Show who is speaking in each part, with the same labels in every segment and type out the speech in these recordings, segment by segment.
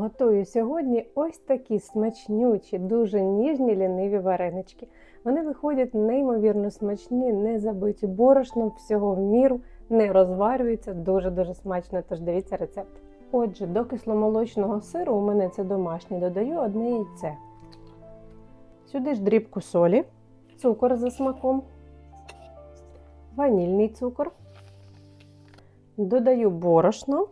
Speaker 1: Готую сьогодні ось такі смачнючі, дуже ніжні ліниві варенички. Вони виходять неймовірно смачні, не забиті борошном, всього в міру, не розварюються, дуже-дуже смачно, тож дивіться рецепт. Отже, до кисломолочного сиру у мене це домашній, додаю одне яйце. Сюди ж дрібку солі, цукор за смаком, ванільний цукор, додаю борошно.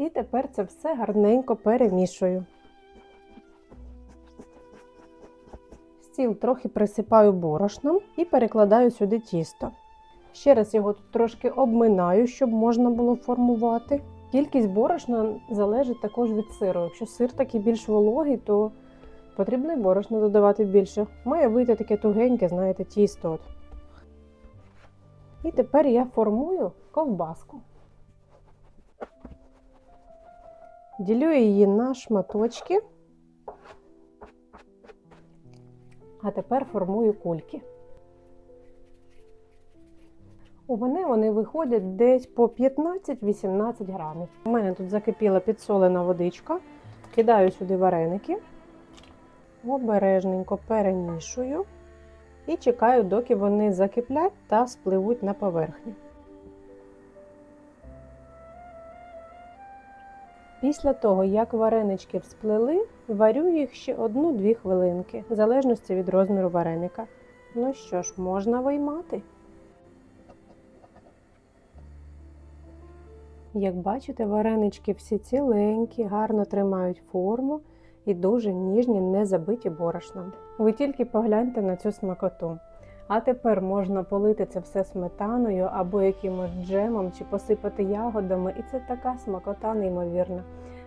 Speaker 1: І тепер це все гарненько перемішую. Стіл трохи присипаю борошном і перекладаю сюди тісто. Ще раз його тут трошки обминаю, щоб можна було формувати. Кількість борошна залежить також від сиру. Якщо сир такий більш вологий, то потрібно борошно додавати більше. Має вийти таке тугеньке, знаєте, тісто. От. І тепер я формую ковбаску. Ділю її на шматочки. А тепер формую кульки. У мене вони виходять десь по 15-18 грамів. У мене тут закипіла підсолена водичка. Кидаю сюди вареники, обережненько перемішую і чекаю, доки вони закиплять та спливуть на поверхню. Після того, як варенички всплили, варю їх ще 1-2 хвилинки, в залежності від розміру вареника. Ну що ж, можна виймати. Як бачите, варенички всі ціленькі, гарно тримають форму і дуже ніжні, не забиті борошном. Ви тільки погляньте на цю смакоту. А тепер можна полити це все сметаною або якимось джемом чи посипати ягодами, і це така смакота неймовірна.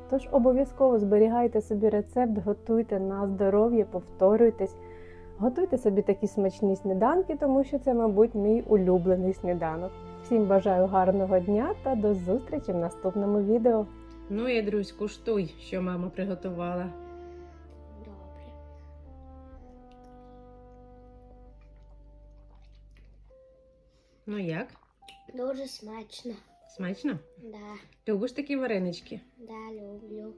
Speaker 1: Тож обов'язково зберігайте собі рецепт, готуйте на здоров'я, повторюйтесь, готуйте собі такі смачні сніданки, тому що це, мабуть, мій улюблений сніданок. Всім бажаю гарного дня та до зустрічі в наступному відео. Ну, Ядрусь, куштуй, що мама приготувала. Ну як?
Speaker 2: Дуже смачно.
Speaker 1: Смачно?
Speaker 2: Да,
Speaker 1: Любиш такі варенички?
Speaker 2: да, люблю.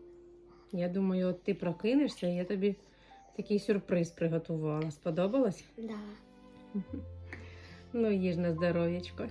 Speaker 1: Я думаю, от ти прокинешся, і я тобі такий сюрприз приготувала. Сподобалось?
Speaker 2: Да.
Speaker 1: Ну, їж на здоров'ячко.